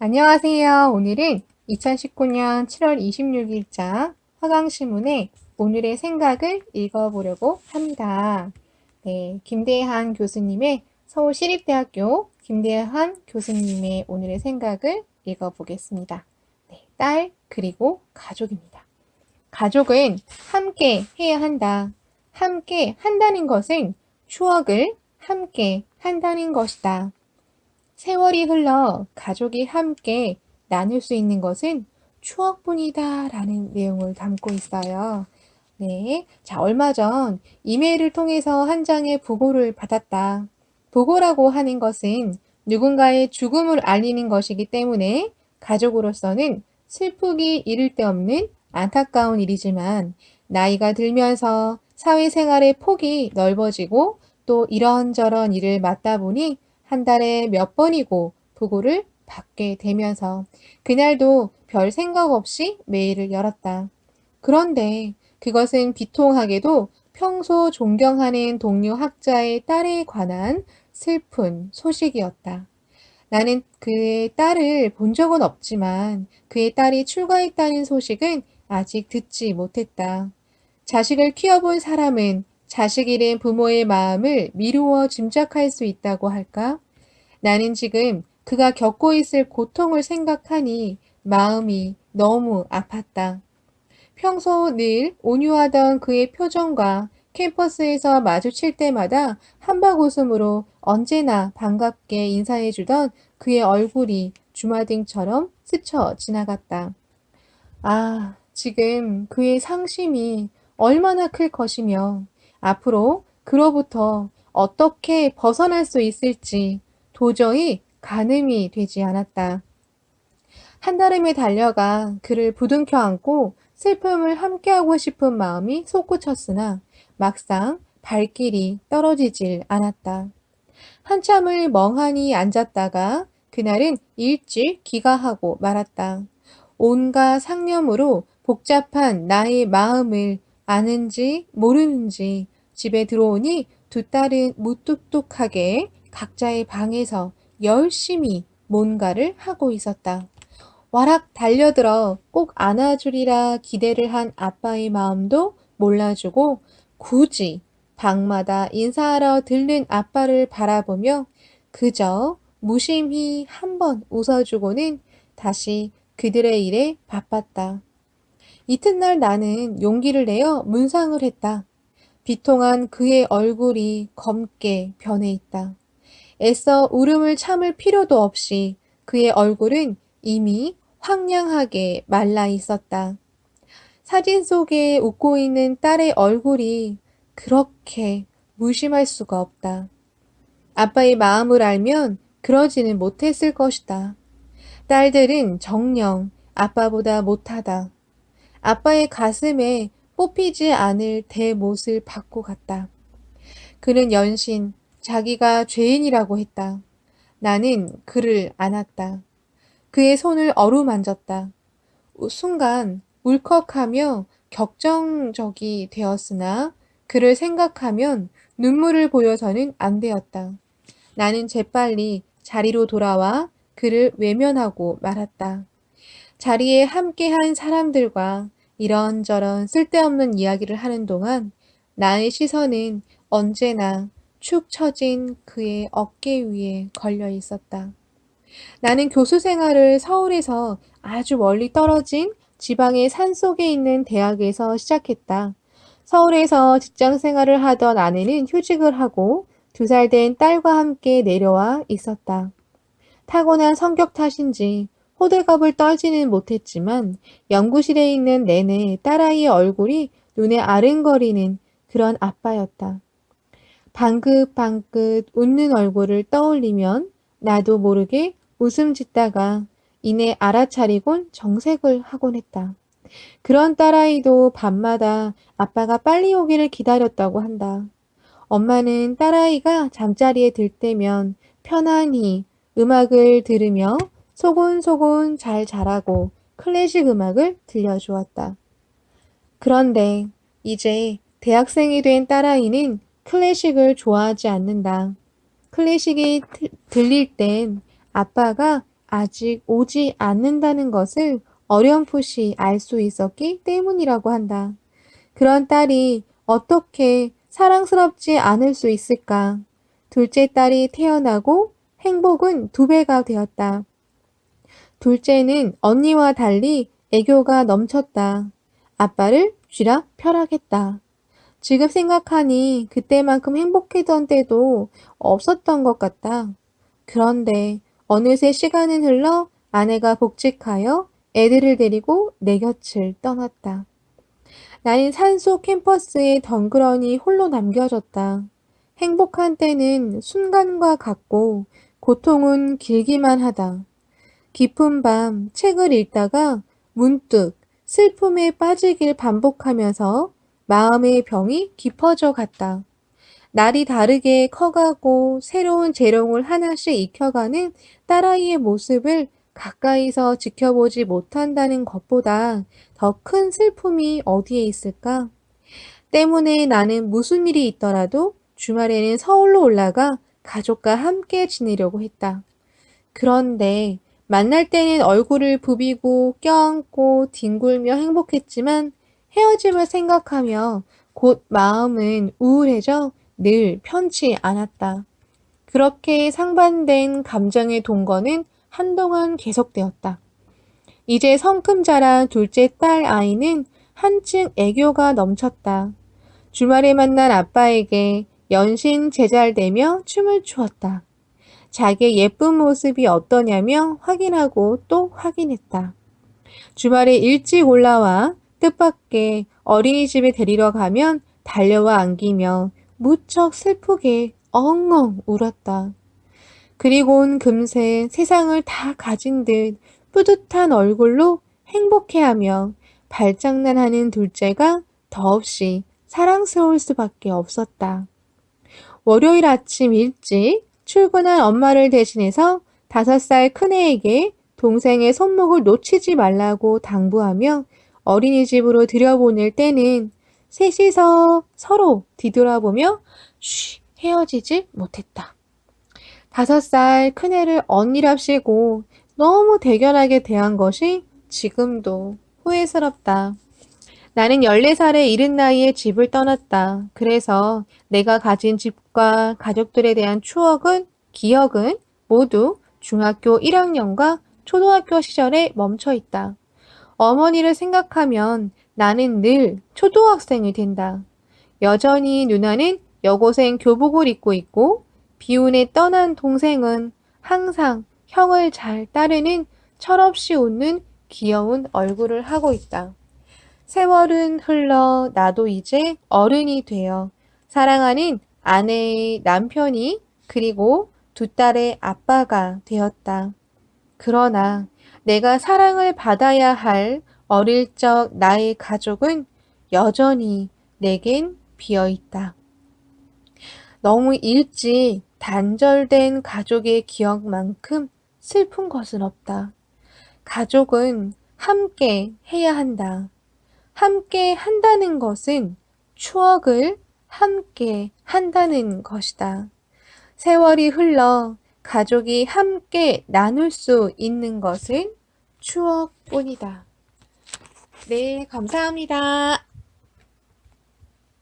안녕하세요. 오늘은 2019년 7월 26일자 화강신문의 오늘의 생각을 읽어보려고 합니다. 네, 김대한 교수님의 서울시립대학교 김대한 교수님의 오늘의 생각을 읽어보겠습니다. 네, 딸 그리고 가족입니다. 가족은 함께 해야 한다. 함께 한다는 것은 추억을 함께 한다는 것이다. 세월이 흘러 가족이 함께 나눌 수 있는 것은 추억뿐이다 라는 내용을 담고 있어요. 네. 자, 얼마 전 이메일을 통해서 한 장의 부고를 받았다. 부고라고 하는 것은 누군가의 죽음을 알리는 것이기 때문에 가족으로서는 슬프기 이를 데 없는 안타까운 일이지만 나이가 들면서 사회생활의 폭이 넓어지고 또 이런저런 일을 맡다 보니 한 달에 몇 번이고 부고를 받게 되면서 그날도 별 생각 없이 메일을 열었다. 그런데 그것은 비통하게도 평소 존경하는 동료 학자의 딸에 관한 슬픈 소식이었다. 나는 그의 딸을 본 적은 없지만 그의 딸이 출가했다는 소식은 아직 듣지 못했다. 자식을 키워본 사람은 자식 잃은 부모의 마음을 미루어 짐작할 수 있다고 할까? 나는 지금 그가 겪고 있을 고통을 생각하니 마음이 너무 아팠다. 평소 늘 온유하던 그의 표정과 캠퍼스에서 마주칠 때마다 한박 웃음으로 언제나 반갑게 인사해주던 그의 얼굴이 주마등처럼 스쳐 지나갔다. 아, 지금 그의 상심이 얼마나 클 것이며 앞으로 그로부터 어떻게 벗어날 수 있을지 도저히 가늠이 되지 않았다. 한달음에 달려가 그를 부둥켜 안고 슬픔을 함께하고 싶은 마음이 솟구쳤으나 막상 발길이 떨어지질 않았다. 한참을 멍하니 앉았다가 그날은 일찍 귀가하고 말았다. 온갖 상념으로 복잡한 나의 마음을 아는지 모르는지 집에 들어오니 두 딸은 무뚝뚝하게 각자의 방에서 열심히 뭔가를 하고 있었다. 와락 달려들어 꼭 안아주리라 기대를 한 아빠의 마음도 몰라주고 굳이 방마다 인사하러 들른 아빠를 바라보며 그저 무심히 한번 웃어주고는 다시 그들의 일에 바빴다. 이튿날 나는 용기를 내어 문상을 했다. 비통한 그의 얼굴이 검게 변해 있다. 애써 울음을 참을 필요도 없이 그의 얼굴은 이미 황량하게 말라 있었다. 사진 속에 웃고 있는 딸의 얼굴이 그렇게 무심할 수가 없다. 아빠의 마음을 알면 그러지는 못했을 것이다. 딸들은 정령 아빠보다 못하다. 아빠의 가슴에 뽑히지 않을 대못을 받고 갔다. 그는 연신 자기가 죄인이라고 했다. 나는 그를 안았다. 그의 손을 어루만졌다. 순간 울컥하며 격정적이 되었으나 그를 생각하면 눈물을 보여서는 안 되었다. 나는 재빨리 자리로 돌아와 그를 외면하고 말았다. 자리에 함께한 사람들과 이런저런 쓸데없는 이야기를 하는 동안 나의 시선은 언제나 축 처진 그의 어깨 위에 걸려 있었다. 나는 교수 생활을 서울에서 아주 멀리 떨어진 지방의 산 속에 있는 대학에서 시작했다. 서울에서 직장 생활을 하던 아내는 휴직을 하고 두 살 된 딸과 함께 내려와 있었다. 타고난 성격 탓인지 호들갑을 떨지는 못했지만 연구실에 있는 내내 딸아이의 얼굴이 눈에 아른거리는 그런 아빠였다. 방긋방긋 웃는 얼굴을 떠올리면 나도 모르게 웃음 짓다가 이내 알아차리곤 정색을 하곤 했다. 그런 딸아이도 밤마다 아빠가 빨리 오기를 기다렸다고 한다. 엄마는 딸아이가 잠자리에 들 때면 편안히 음악을 들으며 소곤소곤 잘 자라고 클래식 음악을 들려주었다. 그런데 이제 대학생이 된 딸아이는 클래식을 좋아하지 않는다. 클래식이 들릴 땐 아빠가 아직 오지 않는다는 것을 어렴풋이 알 수 있었기 때문이라고 한다. 그런 딸이 어떻게 사랑스럽지 않을 수 있을까? 둘째 딸이 태어나고 행복은 두 배가 되었다. 둘째는 언니와 달리 애교가 넘쳤다. 아빠를 쥐락 펴락했다. 지금 생각하니 그때만큼 행복했던 때도 없었던 것 같다. 그런데 어느새 시간은 흘러 아내가 복직하여 애들을 데리고 내 곁을 떠났다. 나는 산속 캠퍼스에 덩그러니 홀로 남겨졌다. 행복한 때는 순간과 같고 고통은 길기만 하다. 깊은 밤 책을 읽다가 문득 슬픔에 빠지길 반복하면서 마음의 병이 깊어져 갔다. 날이 다르게 커가고 새로운 재롱을 하나씩 익혀가는 딸아이의 모습을 가까이서 지켜보지 못한다는 것보다 더 큰 슬픔이 어디에 있을까? 때문에 나는 무슨 일이 있더라도 주말에는 서울로 올라가 가족과 함께 지내려고 했다. 그런데 만날 때는 얼굴을 부비고 껴안고 뒹굴며 행복했지만 헤어짐을 생각하며 곧 마음은 우울해져 늘 편치 않았다. 그렇게 상반된 감정의 동거는 한동안 계속되었다. 이제 성큼 자란 둘째 딸 아이는 한층 애교가 넘쳤다. 주말에 만난 아빠에게 연신 제잘되며 춤을 추었다. 자기의 예쁜 모습이 어떠냐며 확인하고 또 확인했다. 주말에 일찍 올라와 뜻밖의 어린이집에 데리러 가면 달려와 안기며 무척 슬프게 엉엉 울었다. 그리곤 금세 세상을 다 가진 듯 뿌듯한 얼굴로 행복해하며 발장난하는 둘째가 더없이 사랑스러울 수밖에 없었다. 월요일 아침 일찍 출근한 엄마를 대신해서 다섯 살 큰애에게 동생의 손목을 놓치지 말라고 당부하며 어린이집으로 들여보낼 때는 셋이서 서로 뒤돌아보며 쉬 헤어지지 못했다. 다섯 살 큰애를 언니랍시고 너무 대견하게 대한 것이 지금도 후회스럽다. 나는 14살의 이른 나이에 집을 떠났다. 그래서 내가 가진 집 과 가족들에 대한 추억은, 기억은 모두 중학교 1학년과 초등학교 시절에 멈춰 있다. 어머니를 생각하면 나는 늘 초등학생이 된다. 여전히 누나는 여고생 교복을 입고 있고 비운에 떠난 동생은 항상 형을 잘 따르는 철없이 웃는 귀여운 얼굴을 하고 있다. 세월은 흘러 나도 이제 어른이 되어 사랑하는 아내의 남편이 그리고 두 딸의 아빠가 되었다. 그러나 내가 사랑을 받아야 할 어릴 적 나의 가족은 여전히 내겐 비어 있다. 너무 일찍 단절된 가족의 기억만큼 슬픈 것은 없다. 가족은 함께 해야 한다. 함께 한다는 것은 추억을 함께 한다는 것이다. 세월이 흘러 가족이 함께 나눌 수 있는 것은 추억뿐이다. 네, 감사합니다.